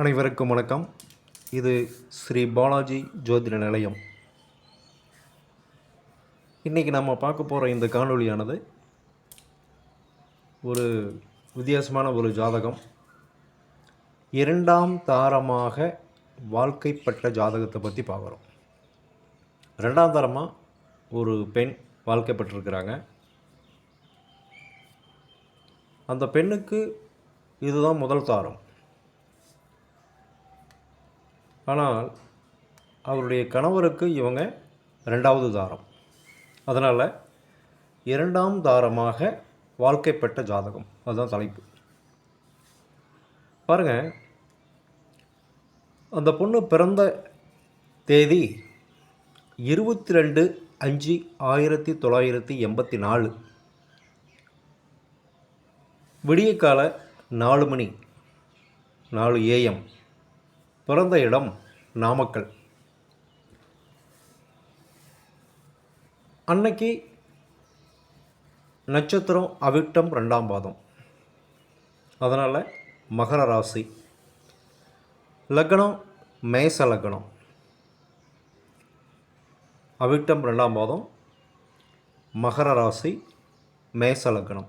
அனைவருக்கும் வணக்கம். இது ஸ்ரீ பாலாஜி ஜோதிட நிலையம். இன்றைக்கி நம்ம பார்க்க போகிற இந்த காணொளியானது ஒரு வித்தியாசமான ஒரு ஜாதகம். இரண்டாம் தாரமாக வாழ்க்கைப்பட்ட ஜாதகத்தை பற்றி பார்க்குறோம். ரெண்டாம் தாரமாக ஒரு பெண் வாழ்க்கைப்பட்டிருக்கிறாங்க. அந்த பெண்ணுக்கு இதுதான் முதல் தாரம். ஆனால் அவருடைய கணவருக்கு இவங்க ரெண்டாவது தாரம். அதனால் இரண்டாம் தாரமாக வாழ்க்கைப்பட்ட ஜாதகம். அதுதான் தலைப்பு. பாருங்கள் அந்த பொண்ணு பிறந்த தேதி இருபத்தி ரெண்டு அஞ்சு ஆயிரத்தி தொள்ளாயிரத்தி எண்பத்தி நாலு விடியற்கால நாலு மணி நாலு ஏஎம் பிறந்த இடம் நாமக்கல். அன்னைக்கு நட்சத்திரம் அவிட்டம் ரெண்டாம் பாதம். அதனால் மகர ராசி. லக்னம் மேச லக்னம். அவிட்டம் ரெண்டாம் பாதம் மகர ராசி மேச லக்னம்.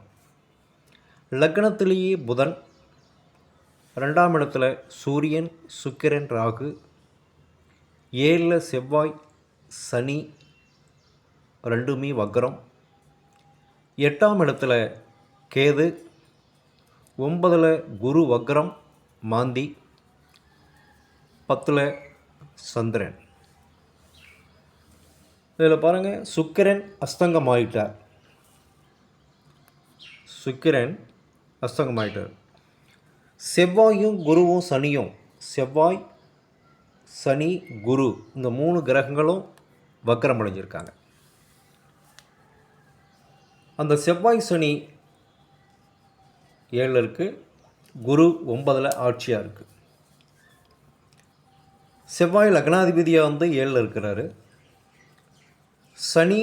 லக்னத்திலேயே புதன் ரெண்டாம் இடத்துல சூரியன் சுக்கிரன் ராகு. ஏழில் செவ்வாய் சனி ரெண்டுமே வக்ரம். எட்டாம் இடத்துல கேது. ஒன்பதில் குரு வக்ரம் மாந்தி. பத்தில் சந்திரன். இதில் பாருங்கள் சுக்கிரன் அஸ்தங்கமாயிட்டார். சுக்கிரன் அஸ்தங்கமாயிட்டார். செவ்வாயும் குருவும் சனியும். செவ்வாய் சனி குரு இந்த மூணு கிரகங்களும் வக்கரம் அடைஞ்சிருக்காங்க அந்த செவ்வாய் சனி ஏழில் இருக்குது குரு ஒன்பதில் ஆட்சியாக இருக்குது செவ்வாய் லக்னாதிபதியாக வந்து ஏழில் இருக்கிறாரு. சனி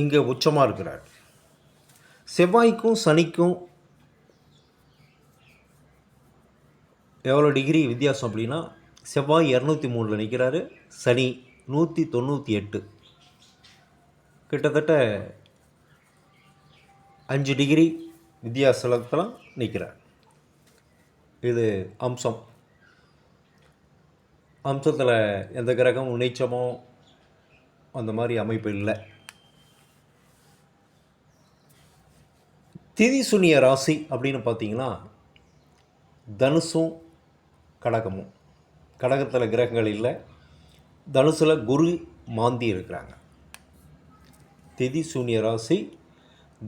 இங்கே உச்சமாக இருக்கிறார். செவ்வாய்க்கும் சனிக்கும் எவ்வளோ டிகிரி வித்தியாசம் அப்படின்னா செவ்வாய் இரநூத்தி மூணில் நிற்கிறாரு சனி நூற்றி தொண்ணூற்றி எட்டு. கிட்டத்தட்ட அஞ்சு டிகிரி வித்தியாசத்தில் நிற்கிறார். இது அம்சம். அம்சத்தில் எந்த கிரகம் நீச்சமோ அந்த மாதிரி அமைப்பு இல்லை. திதி சுனிய ராசி அப்படின்னு பார்த்தீங்கன்னா தனுசும் கடகமும். கடகத்தில் கிரகங்கள் இல்லை. தனுசில் குரு மாந்தி இருக்கிறாங்க. திதி சூன்ய ராசி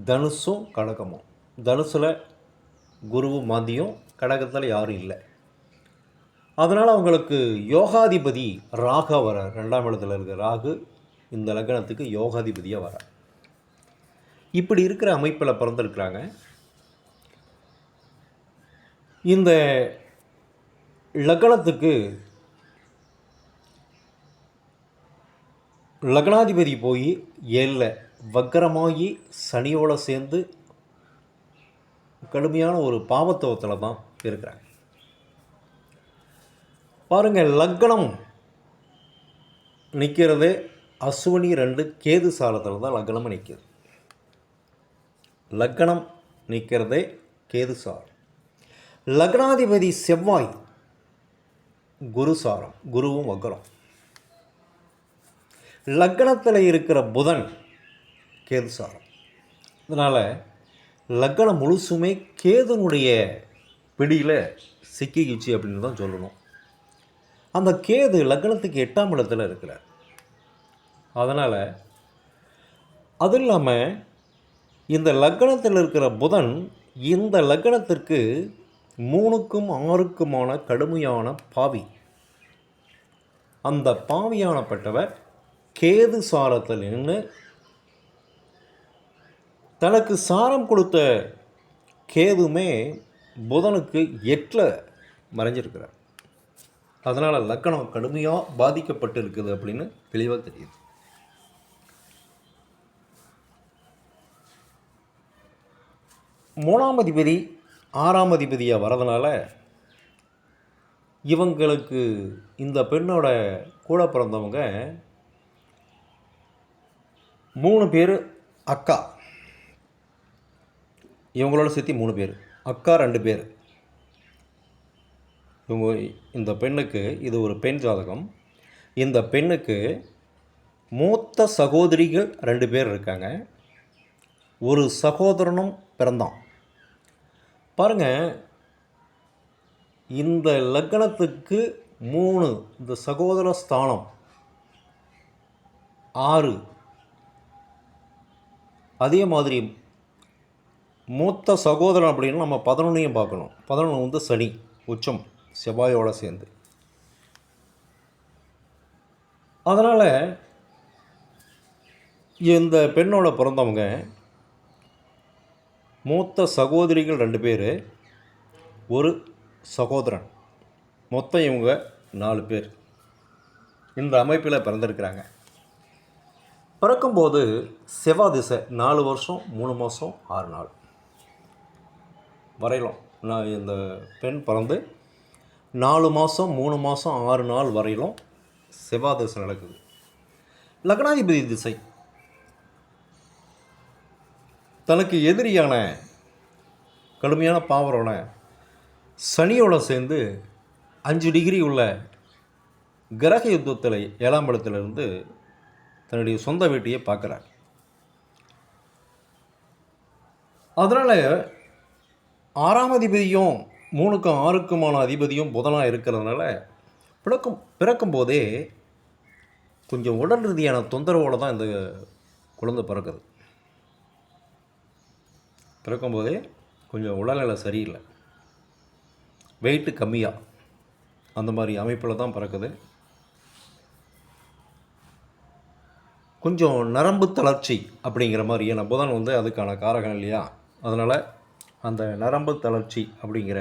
தனுசும் கடகமும். தனுசில் குருவும் மாந்தியும் கடகத்தில் யாரும் இல்லை. அதனால் அவங்களுக்கு யோகாதிபதி ராகா வர ரெண்டாம் இடத்துல இருக்கிற ராகு இந்த லக்னத்துக்கு யோகாதிபதியாக வர இப்படி இருக்கிற அமைப்பில் பிறந்திருக்கிறாங்க. இந்த லக்னத்துக்கு லக்னாதிபதி போய் ஏழில் வக்கரமாகி சனியோடு சேர்ந்து கடுமையான ஒரு பாவத்துவத்தில் தான் இருக்கிறாங்க. பாருங்கள் லக்னம் நிற்கிறது அஸ்வினி ரெண்டு கேது சாலத்தில் தான் லக்னம் நிற்கிறது லக்னம் நிற்கிறதே கேது சாலம் லக்னாதிபதி செவ்வாய் குரு சாரம் குருவும் வக்கரம் லக்கணத்தில் இருக்கிற புதன் கேது சாரம். அதனால் லக்கணம் முழுசுமே கேதுனுடைய பிடியில் சிக்கிக்குச்சு அப்படின்னு தான் சொல்லணும். அந்த கேது லக்னத்துக்கு எட்டாம் இடத்துல இருக்கிறார். அதனால் அது இல்லாமல் இந்த லக்னத்தில் இருக்கிற புதன் இந்த லக்னத்திற்கு மூணுக்கும் ஆறுக்குமான கடுமையான பாவி. அந்த பாவியானப்பட்டவர் கேது சாரத்தில் நின்று தனக்கு சாரம் கொடுத்த கேதுமே புதனுக்கு எட்டில் மறைஞ்சிருக்கிறார். அதனால் லக்கணம் கடுமையாக பாதிக்கப்பட்டு இருக்குது அப்படின்னு தெளிவாக தெரியுது. மூணாம் அதிபதி ஆறாம் அதிபதியாக வரதுனால இவங்களுக்கு இந்த பெண்ணோட கூட பிறந்தவங்க மூணு பேர் அக்கா. இவங்களோட சேர்த்து மூணு பேர். அக்கா ரெண்டு பேர். இவங்க இந்த பெண்ணுக்கு இது ஒரு பெண் ஜாதகம். இந்த பெண்ணுக்கு மூத்த சகோதரிகள் ரெண்டு பேர் இருக்காங்க. ஒரு சகோதரனும் பிறந்தான். பாருங்கள் இந்த லக்னத்துக்கு மூணு இந்த சகோதர ஸ்தானம் ஆறு. அதே மாதிரி மூத்த சகோதரன் அப்படின்னா நம்ம பதினொன்றையும் பார்க்கணும். பதினொன்று வந்து சனி உச்சம் செவ்வாயோடு சேர்ந்து. அதனால் இந்த பெண்ணோட பிறந்தவங்க மூத்த சகோதரிகள் ரெண்டு பேர் ஒரு சகோதரன். மொத்தம் இவங்க நாலு பேர். இந்த அமைப்பில் பிறந்திருக்கிறாங்க. பிறக்கும்போது செவ்வாய் திசை நாலு வருஷம் மூணு மாதம் ஆறு நாள். வரையிலும். நான் இந்த பெண் பிறந்து நாலு மாதம் மூணு மாதம் ஆறு நாள் வரையிலும் செவ்வாய் திசை நடக்குது. லக்னாதிபதி திசை. தனக்கு எதிரியான கடுமையான பாவரோட சனியோட சேர்ந்து அஞ்சு டிகிரி உள்ள கிரக யுத்தத்தில் ஏழாம் இடத்துலேருந்து தன்னுடைய சொந்த வீட்டையே பார்க்குறார். அதனால் ஆறாம் அதிபதியும் மூணுக்கும் ஆறுக்குமான அதிபதியும் புதனாக இருக்கிறதுனால பிறக்கும் பிறக்கும்போதே கொஞ்சம் உடல் ரீதியான தொந்தரவோடு தான் இந்த குழந்தை பிறக்குது. பிறக்கும்போதே கொஞ்சம் உடல்நிலை சரியில்லை. வெயிட்டு கம்மியாக அந்த மாதிரி அமைப்பில் தான் பிறக்குது. கொஞ்சம் நரம்பு தளர்ச்சி அப்படிங்கிற மாதிரி ஏன்னா புதன் வந்து அதுக்கான காரகம் இல்லையா? அதனால் அந்த நரம்பு தளர்ச்சி அப்படிங்கிற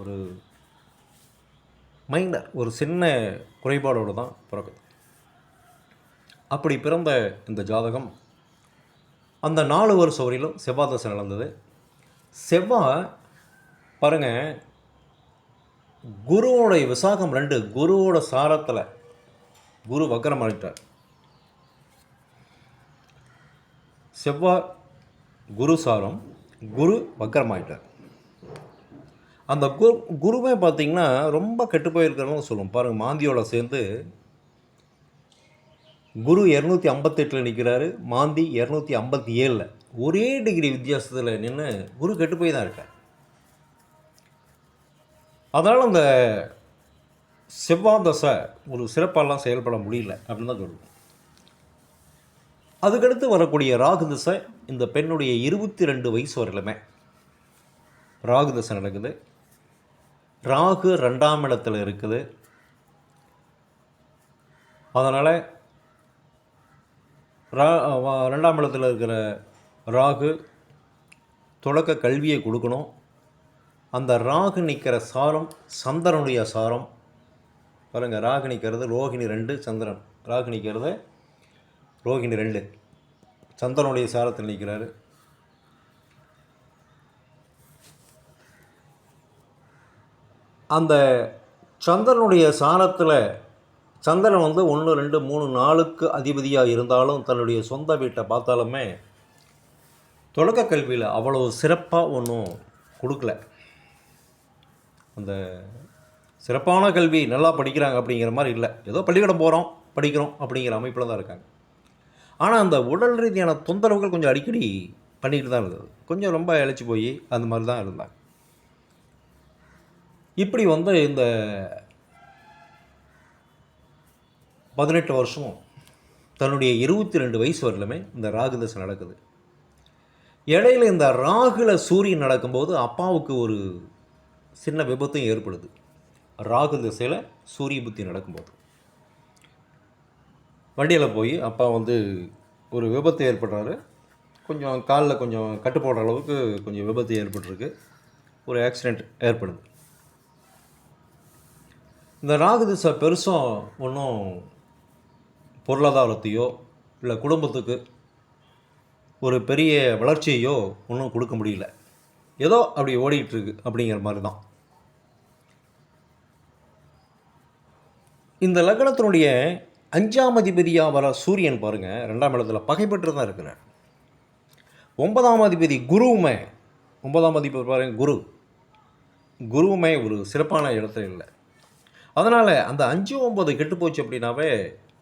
ஒரு மைனர் ஒரு சின்ன குறைபாடோடு தான் பிறக்குது. அப்படி பிறந்த இந்த ஜாதகம் அந்த நாலு வருஷம் வரையிலும் செவ்வாய் தசை நடந்தது. செவ்வாய் பாருங்கள் குருவோடைய விசாகம் ரெண்டு குருவோட சாரத்தில் குரு வக்கரம் ஆகிட்டார் செவ்வாய் குரு சாரம் குரு வக்கரமாயிட்டார் அந்த குரு குருவே பார்த்தீங்கன்னா ரொம்ப கெட்டு போயிருக்கிறவங்க சொல்லுவோம் பாருங்கள் மாந்தியோட சேர்ந்து குரு இரநூத்தி ஐம்பத்தெட்டில் நிற்கிறாரு மாந்தி இரநூத்தி ஐம்பத்தி ஏழில் ஒரே டிகிரி வித்தியாசத்தில் நின்று குரு கெட்டு போய் தான் இருக்கார். அதனால் அந்த செவ்வாய் தசை ஒரு சிறப்பாலாம் செயல்பட முடியல அப்படின்னு தான் சொல்லுவோம் அதுக்கடுத்து வரக்கூடிய ராகு தசை இந்த பெண்ணுடைய இருபத்தி ரெண்டு வயசு வரலுமே. ராகு தசை நடக்குது. ராகு ரெண்டாம் இடத்துல இருக்குது. அதனால் ரா ரெண்டாம் இடத்துல இருக்கிற ராகு தொடக்க கல்வியை கொடுக்கணும். அந்த ராகு நிற்கிற சாரம் சந்திரனுடைய சாரம். பாருங்கள் ராகு நிற்கிறது ரோகிணி ரெண்டு சந்திரன். ராகு நிற்கிறது ரோகிணி ரெண்டு. சந்திரனுடைய சாரத்தில் நிற்கிறாரு அந்த சந்திரனுடைய சாரத்தில் சந்திரன் வந்து ஒன்று ரெண்டு மூணு நாளுக்கு அதிபதியாக இருந்தாலும் தன்னுடைய சொந்த வீட்டை பார்த்தாலுமே தொடக்க கல்வியில் அவ்வளோ சிறப்பாக ஒன்றும் கொடுக்கல. அந்த சிறப்பான கல்வி நல்லா படிக்கிறாங்க அப்படிங்கிற மாதிரி இல்லை. ஏதோ பள்ளிக்கூடம் போகிறோம் படிக்கிறோம் அப்படிங்கிற அமைப்பில் தான் இருக்காங்க. ஆனால் அந்த உடல் ரீதியான தொந்தரவுகள் கொஞ்சம் அடிக்கடி பண்ணிக்கிட்டு தான் இருந்தது. கொஞ்சம் ரொம்ப இழைச்சி போய் அந்த மாதிரி தான் இருந்தாங்க. இப்படி வந்து இந்த பதினெட்டு வருஷம் தன்னுடைய இருபத்தி ரெண்டு வயசு வரலுமே இந்த ராகு தசை நடக்குது. இடையில இந்த ராகுல சூரியன் நடக்கும்போது அப்பாவுக்கு ஒரு சின்ன விபத்தும் ஏற்படுது. ராகு திசையில் சூரிய புத்தி நடக்கும்போது. வண்டியில் போய் அப்பா வந்து ஒரு விபத்து ஏற்படுறாரு. கொஞ்சம் காலில் கொஞ்சம் கட்டு போடுற அளவுக்கு கொஞ்சம் விபத்து ஏற்பட்டிருக்கு. ஒரு ஆக்சிடெண்ட் ஏற்படுது. இந்த ராகு திசை பெருசும் ஒன்றும் பொருளாதாரத்தையோ இல்லை குடும்பத்துக்கு ஒரு பெரிய வளர்ச்சியையோ ஒன்றும் கொடுக்க முடியல. ஏதோ அப்படி ஓடிக்கிட்டுருக்கு இருக்கு அப்படிங்கிற மாதிரி தான். இந்த லக்னத்தினுடைய அஞ்சாம் அதிபதியாக வர சூரியன் பாருங்கள் ரெண்டாம் இடத்துல பகைப்பட்டு தான் இருக்கிறார். ஒன்பதாம் அதிபதி குருவுமே ஒன்பதாம் அதிபதி பாருங்க குரு. குருவுமே ஒரு சிறப்பான இடத்துல இல்லை. அதனால் அந்த அஞ்சு ஒம்பது கெட்டு போச்சு அப்படின்னாவே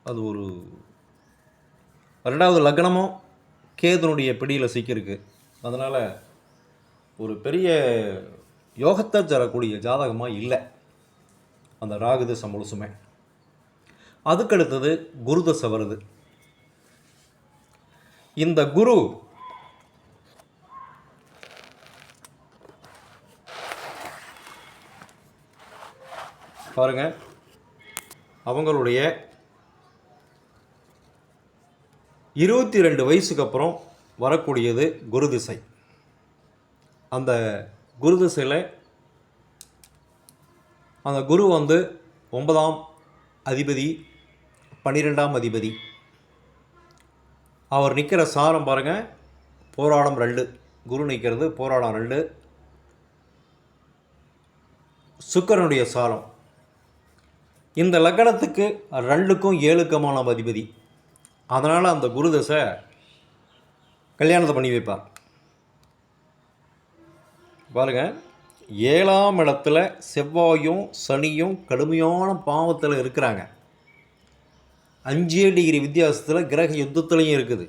அது ஒரு ரெண்டாவது லக்னமும் கேதுனுடைய பிடியில் சிக்கியிருக்கு. அதனால் ஒரு பெரிய யோகத்தை தரக்கூடிய ஜாதகமாக இல்லை. அந்த ராகுதசம் முழுசுமே அதுக்கடுத்தது குருதசை வருது. இந்த குரு பாருங்க அவங்களுடைய இருபத்தி ரெண்டு வயசுக்கு அப்புறம் வரக்கூடியது குரு திசை. அந்த குரு திசையில் அந்த குரு வந்து ஒன்பதாம் அதிபதி பன்னிரெண்டாம் அதிபதி. அவர் நிற்கிற சாரம் பாருங்கள் போராடம் ரெண்டு. குரு நிற்கிறது போராடம் ரெண்டு. சுக்கரனுடைய சாரம். இந்த லக்கணத்துக்கு ரெண்டுக்கும் ஏழுக்கமான அதிபதி. அதனால் அந்த குரு தசை கல்யாணத்தை பண்ணி வைப்பார். பாருங்க ஏழாம் இடத்துல செவ்வாயும் சனியும் கடுமையான பாவத்தில் இருக்கிறாங்க. அஞ்சே டிகிரி வித்தியாசத்தில் கிரக யுத்தத்துலேயும் இருக்குது.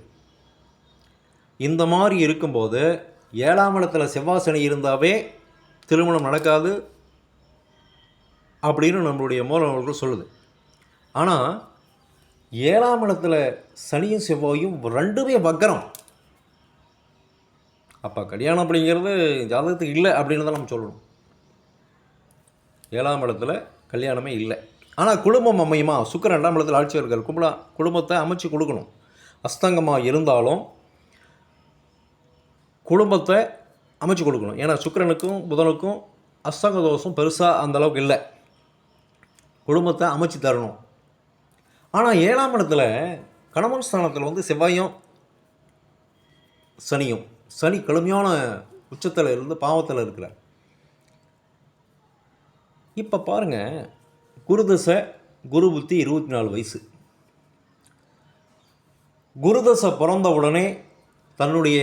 இந்த மாதிரி இருக்கும்போது ஏழாம் இடத்துல செவ்வாய் சனி இருந்தாவே திருமணம் நடக்காது அப்படின்னு நம்மளுடைய மூலவர்கள் சொல்லுது. ஆனால் ஏழாம் இடத்துல சனியும் செவ்வாயும் ரெண்டுமே வக்கரம். அப்போ கல்யாணம் அப்படிங்கிறது ஜாதகத்துக்கு இல்லை அப்படின்னு தான் நம்ம சொல்லணும். ஏழாம் இடத்துல கல்யாணமே இல்லை. ஆனால் குடும்பம் அமையுமா? சுக்கரன் ரெண்டாம் இடத்துல ஆட்சியர்கள் இருக்கார் கும்பலா குடும்பத்தை அமைச்சு கொடுக்கணும். அஸ்தங்கமாக இருந்தாலும் குடும்பத்தை அமைச்சு கொடுக்கணும். ஏன்னா சுக்கரனுக்கும் புதனுக்கும் அஸ்தங்க தோஷம் பெருசாக அந்தளவுக்கு இல்லை. குடும்பத்தை அமைச்சு தரணும். ஆனால் ஏழாம் இடத்துல கணவன் ஸ்தானத்தில் வந்து செவ்வாயும் சனியும். சனி கடுமையான உச்சத்தில் இருந்து பாவத்தில் இருக்கிறார். இப்போ பாருங்கள் குருதசை குரு புத்தி இருபத்தி நாலு வயசு குருதசை பிறந்த உடனே தன்னுடைய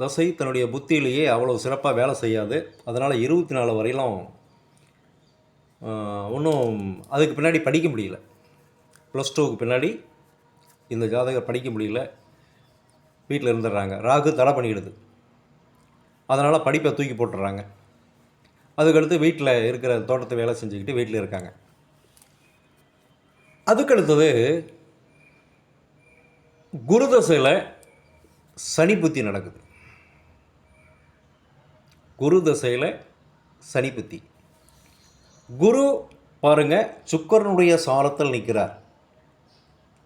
தசை தன்னுடைய புத்தியிலேயே அவ்வளோ சிறப்பாக வேலை செய்யாது. அதனால் இருபத்தி நாலு வரையிலும் ஒன்றும் அதுக்கு பின்னாடி படிக்க முடியல. ப்ளஸ் டூவுக்கு பின்னாடி இந்த ஜாதகர் படிக்க முடியல. வீட்டில் இருந்துடுறாங்க. ராகு தடை பண்ணிடுது அதனால் படிப்பை தூக்கி போட்டுடுறாங்க. அதுக்கடுத்து வீட்டில் இருக்கிற தோட்டத்தை வேலை செஞ்சுக்கிட்டு வீட்டில் இருக்காங்க. அதுக்கடுத்தது குருதசையில் சனி புத்தி நடக்குது. குரு தசையில் சனி புத்தி. குரு பாருங்க சுக்கரனுடைய சாரத்தில் நிற்கிறார்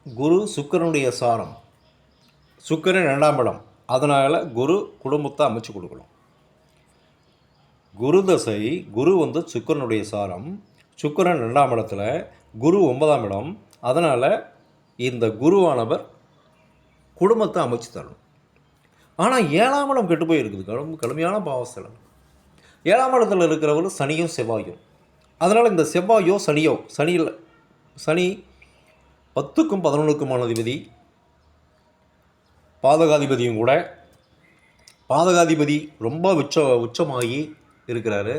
குரு சுக்கரனுடைய சாரம். சுக்கரன் ரெண்டாம் இடம். அதனால் குரு குடும்பத்தை அமைச்சு கொடுக்கணும். குரு தசை குரு வந்து சுக்கரனுடைய சாரம். சுக்கரன் ரெண்டாம் இடத்துல குரு ஒன்பதாம் இடம். அதனால் இந்த குருவானவர் குடும்பத்தை அமைச்சு தரணும். ஆனால் ஏழாம் இடம் கெட்டு போயிருக்குது. கடும் கடுமையான பாவஸ்தலம். ஏழாம் இடத்துல இருக்கிறவர் சனியும் செவ்வாயும். அதனால் இந்த செவ்வாயோ சனியோ சனியில் சனி பத்துக்கும் பதினொன்றுக்குமான அதிபதி பாதகாதிபதியும் கூட. பாதகாதிபதி ரொம்ப உச்ச உச்சமாகி இருக்கிறாரு.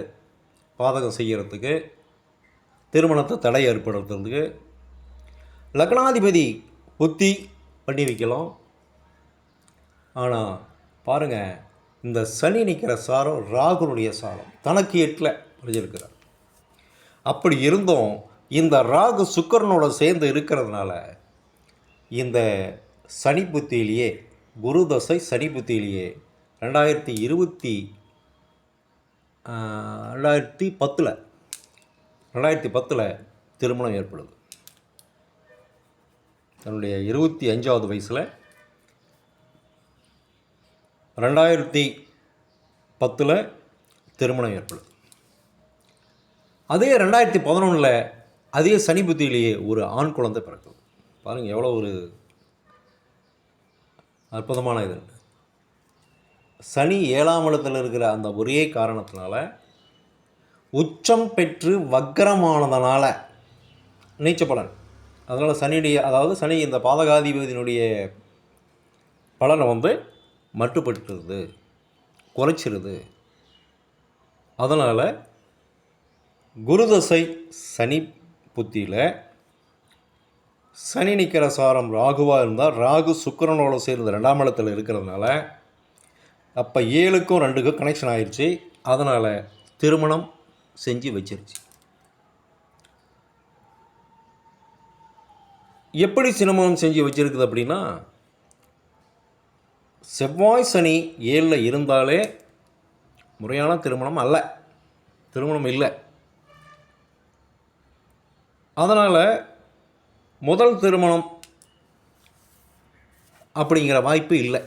பாதகம் செய்கிறதுக்கு திருமணத்தை தடை ஏற்படுத்துறதுக்கு. லக்னாதிபதி புத்தி பண்ணி வைக்கலாம். ஆனால் பாருங்கள் இந்த சனி நிற்கிற சாரம் ராகுனுடைய சாரம். தனக்கு எட்டில் புரிஞ்சிருக்கிறார் அப்படி இருந்தும் இந்த ராகு சுக்கரனோட சேர்ந்து இருக்கிறதுனால இந்த சனி புத்தியிலேயே குரு தசை சனி புத்தியிலேயே ரெண்டாயிரத்தி இருபத்தி ரெண்டாயிரத்தி பத்தில் ரெண்டாயிரத்தி பத்தில் திருமணம் ஏற்படுது. தன்னுடைய இருபத்தி அஞ்சாவது வயசில் ரெண்டாயிரத்தி பத்தில் திருமணம் ஏற்படுது. அதே ரெண்டாயிரத்தி பதினொன்றில் அதே சனி புத்தியிலேயே ஒரு ஆண் குழந்தை பிறக்கும். பாருங்கள் எவ்வளோ ஒரு அற்புதமான இது. சனி ஏழாம் இடத்தில் இருக்கிற அந்த ஒரே காரணத்தினால உச்சம் பெற்று வக்கரமானதனால நீச்ச பலன். அதனால் சனியுடைய அதாவது சனி இந்த பாதகாதிபதியினுடைய பலனை வந்து மட்டுப்படுத்துறது குறைச்சிருது. அதனால் குருதசை சனி புத்தியில் சனி நிற்கிற சாரம் ராகுவாக இருந்தால் ராகு சுக்கிரனோட சேர்ந்து ரெண்டாம் இடத்துல இருக்கிறதுனால அப்போ ஏழுக்கும் ரெண்டுக்கும் கனெக்ஷன் ஆயிடுச்சு அதனால் திருமணம் செஞ்சு வச்சிருச்சு. எப்படி திருமணம் செஞ்சு வச்சுருக்குது அப்படின்னா செவ்வாய் சனி ஏழில் இருந்தாலே முறையான திருமணம் அல்ல. திருமணம் இல்லை. அதனால் முதல் திருமணம் அப்படிங்கிற வாய்ப்பு இல்லை.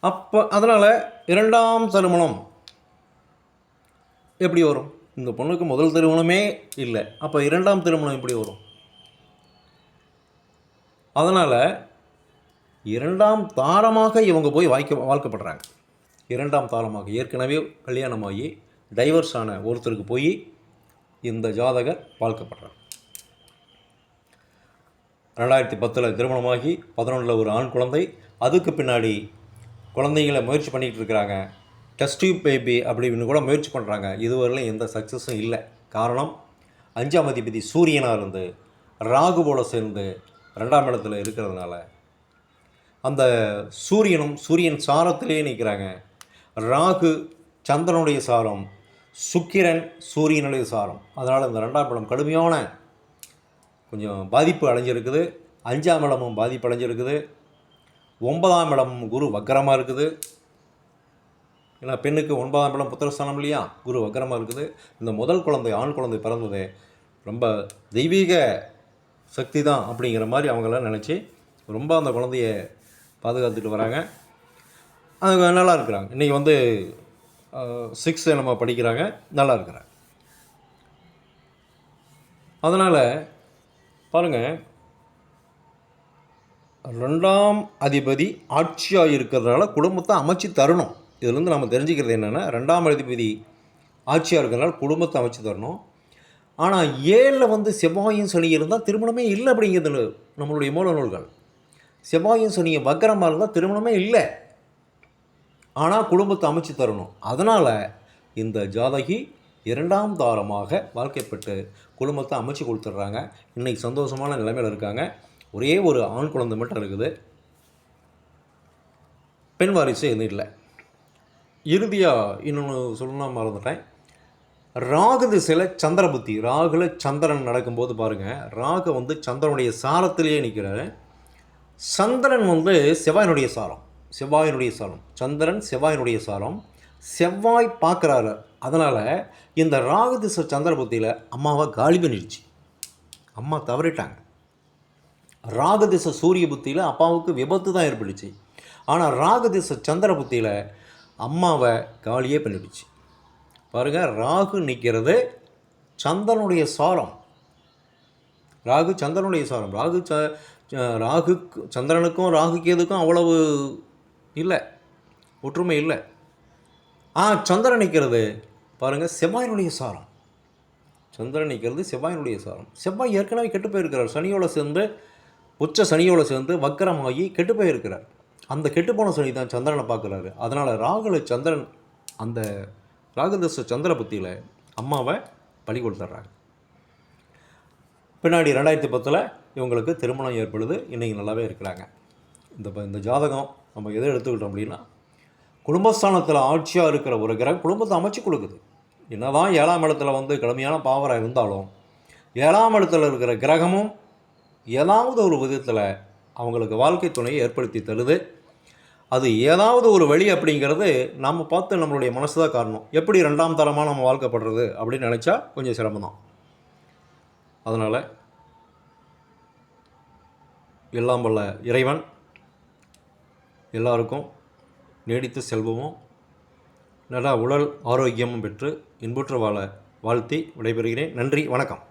அப்போ அதனால் இரண்டாம் திருமணம் எப்படி வரும்? இந்த பொண்ணுக்கு முதல் திருமணமே இல்லை. அப்போ இரண்டாம் திருமணம் எப்படி வரும்? அதனால் இரண்டாம் தாரமாக இவங்க போய் வாய்க்க வாழ்க்கப்படுறாங்க. இரண்டாம் தாரமாக ஏற்கனவே கல்யாணமாகி டைவர்ஸ் ஆன ஒருத்தருக்கு போய் இந்த ஜாதகர் பார்க்கப்படுறார். ரெண்டாயிரத்தி பத்தில் திருமணமாகி பதினொன்றில் ஒரு ஆண் குழந்தை அதுக்கு பின்னாடி குழந்தைங்களை முயற்சி பண்ணிகிட்டு இருக்கிறாங்க. டெஸ்ட் டியூப் பேபி அப்படின்னு கூட முயற்சி பண்ணுறாங்க இதுவரையிலும் எந்த சக்ஸஸும் இல்லை. காரணம் அஞ்சாம் அதிபதி சூரியனாக இருந்து ராகுவோட சேர்ந்து ரெண்டாம் இடத்துல இருக்கிறதுனால அந்த சூரியனும் சூரியன் சாரத்திலே நிற்கிறாங்க. ராகு சந்திரனுடைய சாரம் சுக்கிரன் சூரியனுடைய சாரம். அதனால் இந்த ரெண்டாம் இடம் கடுமையான கொஞ்சம் பாதிப்பு அடைஞ்சிருக்குது. அஞ்சாம் இடமும் பாதிப்பு அடைஞ்சிருக்குது. ஒன்பதாம் இடம் குரு வக்கரமாக இருக்குது. ஏன்னா பெண்ணுக்கு ஒன்பதாம் இடம் புத்திரஸ்தானம் இல்லையா? குரு வக்கரமாக இருக்குது. இந்த முதல் குழந்தை ஆண் குழந்தை பிறந்தது ரொம்ப தெய்வீக சக்தி தான் அப்படிங்கிற மாதிரி அவங்களாம் நினச்சி ரொம்ப அந்த குழந்தைய பாதுகாத்துட்டு வராங்க. அது நல்லா இருக்கிறாங்க இன்றைக்கி வந்து சிக்ஸ் நம்ம படிக்கிறாங்க. நல்லா இருக்கிறாங்க. அதனால் பாருங்கள் ரெண்டாம் அதிபதி ஆட்சியாக இருக்கிறதுனால குடும்பத்தை அமைச்சு தரணும். இதுலேருந்து நம்ம தெரிஞ்சுக்கிறது என்னென்னா ரெண்டாம் அதிபதி ஆட்சியாக இருக்கிறதுனால குடும்பத்தை அமைச்சு தரணும். ஆனால் ஏழில் வந்து செவ்வாயும் சனி இருந்தால் திருமணமே இல்லை அப்படிங்கிறது நம்மளுடைய மூல நூல்கள். செவ்வாயும் சனியும் வக்கரமாக இருந்தால் திருமணமே இல்லை. ஆனால் குடும்பத்தை அமைச்சு தரணும். அதனால் இந்த ஜாதகி இரண்டாம் தாரமாக வாழ்க்கைப்பட்டு குடும்பத்தை அமைச்சு கொடுத்துட்றாங்க. இன்றைக்கி சந்தோஷமான நிலைமையில் இருக்காங்க. ஒரே ஒரு ஆண் குழந்தை மட்டும் இருக்குது. பெண் வாரிசு எதுவும் இல்லை. இறுதியாக இன்னொன்று சொல்லணும் மறந்துட்டேன். ராகு திசையில் சந்திர புத்தி ராகுல சந்திரன் நடக்கும்போது பாருங்கள் ராகு வந்து சந்திரனுடைய சாரத்திலேயே நிற்கிறாரு சந்திரன் வந்து செவ்வாயினுடைய சாரம். செவ்வாயினுடைய சாரம். சந்திரன் செவ்வாயினுடைய சாரம். செவ்வாய் பார்க்குறாரு. அதனால் இந்த ராகு திசை சந்திர புத்தியில் அம்மாவை காலி பண்ணிடுச்சு. அம்மா தவறிட்டாங்க. ராகு திசை சூரிய புத்தியில் அப்பாவுக்கு விபத்து தான் ஏற்பட்டுச்சு. ஆனால் ராகு திசை சந்திர புத்தியில் அம்மாவை காலியே பண்ணிடுச்சு. பாருங்கள் ராகு நிற்கிறது சந்திரனுடைய சாரம். ராகு சந்திரனுடைய சாரம். ராகு ச ராகு சந்திரனுக்கும் ராகு கேதுக்கும் அவ்வளவு இல்லை. ஒற்றுமை இல்லை. ஆ சந்திரன் நிற்கிறது. பாருங்கள் செவ்வாயினுடைய சாரம். சந்திரன் நிற்கிறது செவ்வாயினுடைய சாரம். செவ்வாய் ஏற்கனவே கெட்டு போயிருக்கிறார். சனியோட சேர்ந்து உச்ச சனியோட சேர்ந்து வக்கரமாகி கெட்டு போயிருக்கிறார். அந்த கெட்டுப்போன சனி தான் சந்திரனை பார்க்குறாரு. அதனால் ராகுல சந்திரன் அந்த ராகுதச சந்திர புத்தியில் அம்மாவை பலி கொடுத்துட்றாங்க. பின்னாடி ரெண்டாயிரத்தி பத்தில் இவங்களுக்கு திருமணம் ஏற்படுது. இன்றைக்கி நல்லாவே இருக்கிறாங்க. இந்த ப- இந்த ஜாதகம் நம்ம எதை எடுத்துக்கிட்டோம் அப்படின்னா குடும்பஸ்தானத்தில் ஆட்சியாக இருக்கிற ஒரு கிரகம் குடும்பத்தை அமைச்சு கொடுக்குது. என்னதான் ஏழாம் இடத்துல வந்து கடுமையான பாவராக இருந்தாலும் ஏழாம் இடத்துல இருக்கிற கிரகமும் ஏதாவது ஒரு விதத்தில் அவங்களுக்கு வாழ்க்கை துணையை ஏற்படுத்தி தருது. அது ஏதாவது ஒரு வழி அப்படிங்கிறது நம்ம பார்த்து நம்மளுடைய மனசு தான் காரணம். எப்படி ரெண்டாம் தரமாக நம்ம வாழ்க்கைப்படுறது அப்படின்னு நினச்சா கொஞ்சம் சிரமம் தான் அதனால் எல்லாம் வல்ல இறைவன் எல்லாருக்கும் நீடித்த செல்வமும் நல்ல உடல் ஆரோக்கியமும் பெற்று இன்புற்று வாழ வாழ்த்தி விடைபெறுகிறேன். நன்றி வணக்கம்.